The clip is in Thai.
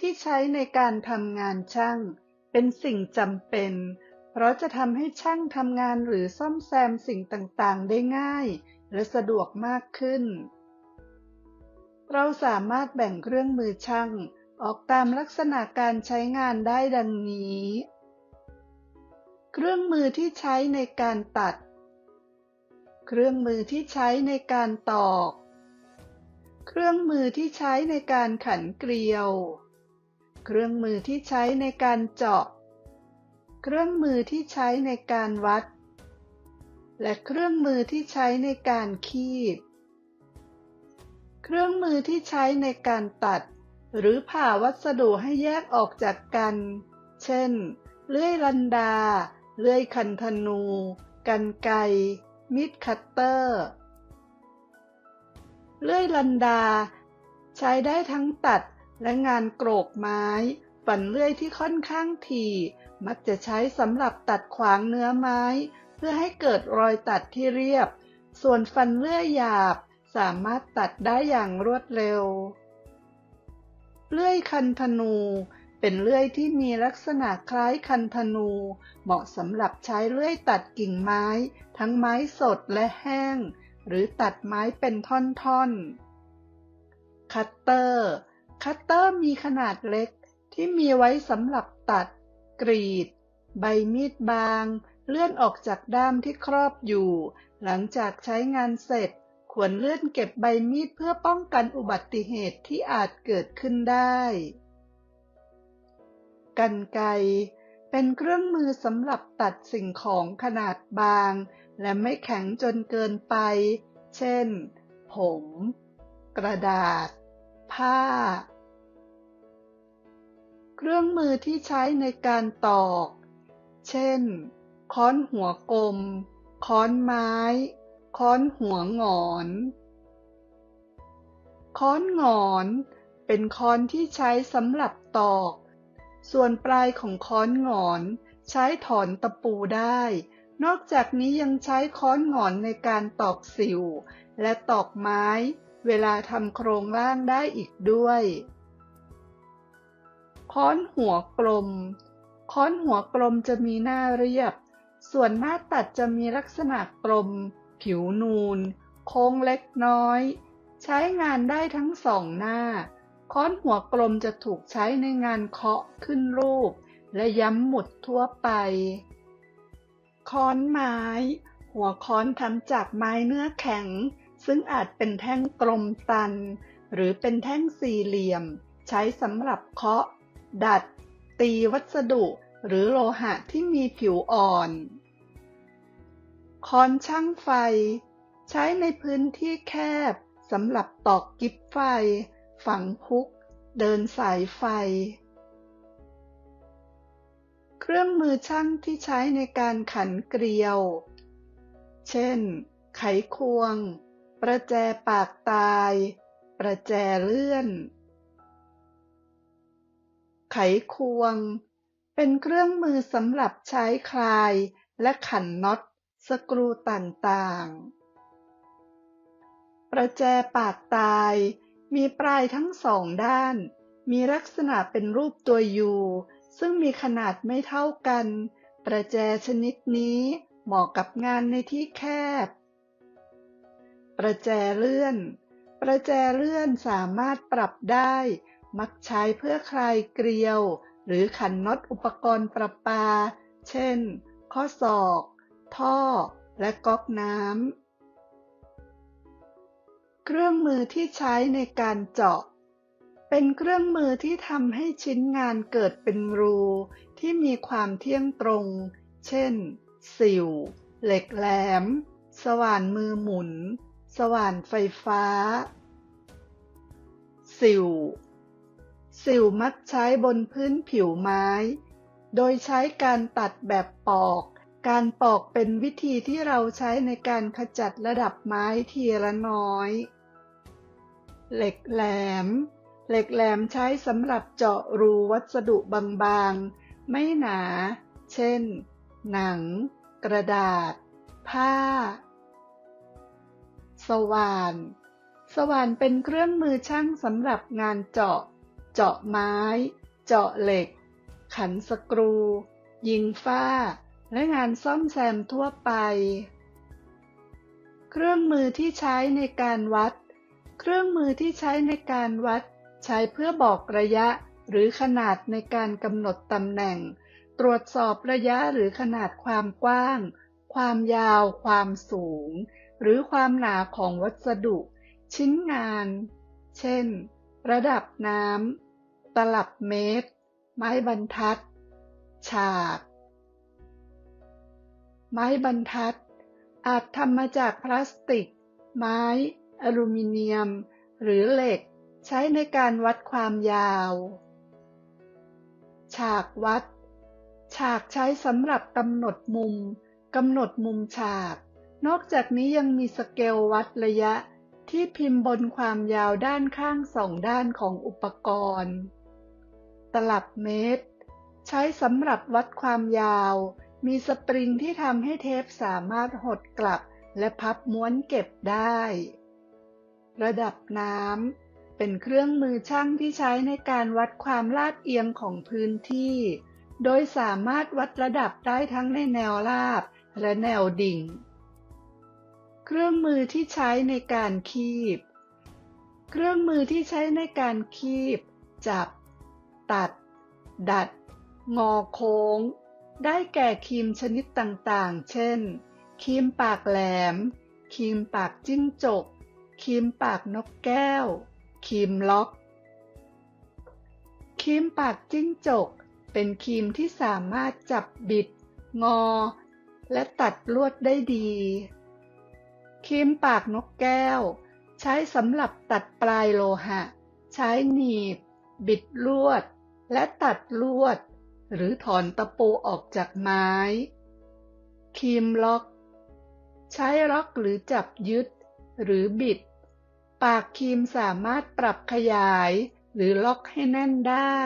ที่ใช้ในการทำงานช่าง เป็นสิ่งจำเป็น เพราะจะทำให้ช่างทำงานหรือซ่อมแซมสิ่งต่างๆ ได้ง่าย และสะดวกมากขึ้น เราสามารถแบ่งเครื่องมือช่าง ออกตามลักษณะการใช้งานได้ดังนี้ เครื่องมือที่ใช้ในการตัด เครื่องมือที่ใช้ในการตอกเครื่องมือที่ใช้ในการขันเกลียว เครื่องมือที่ใช้ในการเจาะ เครื่องมือที่ใช้ในการวัด และเครื่องมือที่ใช้ในการคีบ เครื่องมือที่ใช้ในการตัด หรือผ่าวัสดุให้แยกออกจากกัน เช่น เลื่อยลันดา เลื่อยคันธนู กันไกมีดคัตเตอร์ เลื่อยลันดา ใช้ได้ทั้งตัด และงานโกรกไม้ ฝันเลื่อยที่ค่อนข้างถี่ มักจะใช้สำหรับตัดขวางเนื้อไม้ เพื่อให้เกิดรอยตัดที่เรียบ ส่วนฟันเลื่อยหยาบสามารถตัดได้อย่างรวดเร็ว เลื่อยคันธนู เป็นเลื่อยที่มีลักษณะคล้ายคันธนู เหมาะสำหรับใช้เลื่อยตัดกิ่งไม้ ทั้งไม้สดและแห้ง หรือตัดไม้เป็นท่อนๆ คัตเตอร์ คัตเตอร์มีขนาดเล็กที่มีไว้สำหรับตัด กรีด ใบมีดบาง เลื่อนออกจากด้ามที่ครอบอยู่ หลังจากใช้งานเสร็จ ควรเลื่อนเก็บใบมีดเพื่อป้องกันอุบัติเหตุที่อาจเกิดขึ้นได้กันไกเป็นเครื่องมือสำหรับตัดสิ่งของขนาดบาง และไม่แข็งจนเกินไป เช่น ผม กระดาษ ผ้า เครื่องมือที่ใช้ในการตอก เช่น ค้อนหัวกลม ค้อนไม้ ค้อนหัวงอน ค้อนงอน เป็นค้อนที่ใช้สำหรับตอก ส่วนปลายของค้อนงอนใช้ถอนตะปูได้ นอกจากนี้ยังใช้ค้อนงอนในการตอกสิว และตอกไม้ เวลาทำโครงล่างได้อีกด้วย ค้อนหัวกลม ค้อนหัวกลมจะมีหน้าเรียบ ส่วนหน้าตัดจะมีลักษณะกลม ผิวนูน โค้งเล็กน้อย ใช้งานได้ทั้งสองหน้า ค้อนหัวกลมจะถูกใช้ในงานเคาะขึ้นรูป และย้ำหมุดทั่วไป ค้อนไม้ หัวค้อนทำจากไม้เนื้อแข็ง ซึ่งอาจเป็นแท่งกลมตัน หรือเป็นแท่งสี่เหลี่ยม ใช้สำหรับเคาะ ดัด ตีวัสดุหรือโลหะที่มีผิวอ่อน ค้อนช่างไฟ ใช้ในพื้นที่แคบสำหรับตอกกิบไฟ ฝังพุก เดินสายไฟ เครื่องมือช่างที่ใช้ในการขันเกลียว เช่น ไขควง ประแจปากตาย ประแจเลื่อน ไขควง เป็นเครื่องมือสำหรับใช้คลายและขันน็อตสกรูต่างๆ ประแจปากตาย มีปลายทั้งสองด้าน มีลักษณะเป็นรูปตัวยูซึ่งมีขนาดไม่เท่ากัน ประแจชนิดนี้เหมาะกับงานในที่แคบ ประแจเลื่อน ประแจเลื่อนสามารถปรับได้ มักใช้เพื่อคลายเกลียว หรือขันน็อตอุปกรณ์ประปา เช่น ข้อศอก ท่อ และก๊อกน้ำ เครื่องมือที่ใช้ในการเจาะ เป็นเครื่องมือที่ทำให้ชิ้นงานเกิดเป็นรูที่มีความเที่ยงตรง เช่น สิว เหล็กแหลม สว่านมือหมุน สว่านไฟฟ้า สิว สิวมักใช้บนพื้นผิวไม้ โดยใช้การตัดแบบปอก การปอกเป็นวิธีที่เราใช้ในการขจัดระดับไม้ทีละน้อย เหล็กแหลม เหล็กแหลมใช้สำหรับเจาะรูวัสดุบางๆ ไม่หนา เช่น หนัง กระดาษ ผ้า สว่าน สว่านเป็นเครื่องมือช่างสำหรับงานเจาะ เจาะไม้ เจาะเหล็ก ขันสกรู ยิงฝ้า และงานซ่อมแซมทั่วไป เครื่องมือที่ใช้ในการวัด เครื่องมือที่ใช้ในการวัด ใช้เพื่อบอกระยะหรือขนาดในการกำหนดตำแหน่ง ตรวจสอบระยะหรือขนาดความกว้าง ความยาว ความสูง หรือความหนาของวัสดุ ชิ้นงาน เช่น ระดับน้ำ ตลับเมตร ไม้บรรทัด ฉาก ไม้บรรทัด อาจทำมาจากพลาสติก ไม้ อลูมิเนียม หรือเหล็ก ใช้ในการวัดความยาว ฉากวัด ฉากใช้สำหรับกำหนดมุมกำหนดมุมฉาก นอกจากนี้ยังมีสเกลวัดระยะที่พิมพ์บนความยาวด้านข้างสองด้านของอุปกรณ์ ตลับเมตร ใช้สำหรับวัดความยาว มีสปริงที่ทำให้เทปสามารถหดกลับและพับม้วนเก็บได้ ระดับน้ำเป็นเครื่องมือช่างที่ใช้ในการวัดความลาดเอียงของพื้นที่ โดยสามารถวัดระดับได้ทั้งในแนวราบและแนวดิ่ง เครื่องมือที่ใช้ในการคีบ เครื่องมือที่ใช้ในการคีบ จับ ตัด ดัด งอโค้ง ได้แก่ครีมชนิดต่างๆ เช่น ครีมปากแหลม ครีมปากจิ้งจก ครีมปากนกแก้ว ครีมล็อก ครีมปากจิ้งจก เป็นครีมที่สามารถจับบิด งอ และตัดลวดได้ดี ครีมปากนกแก้ว ใช้สำหรับตัดปลายโลหะ ใช้หนีบ บิดลวด และตัดลวด หรือถอนตะปูออกจากไม้ คีมล็อก ใช้ล็อกหรือจับยึด หรือบิด ปากคีมสามารถปรับขยาย หรือล็อกให้แน่นได้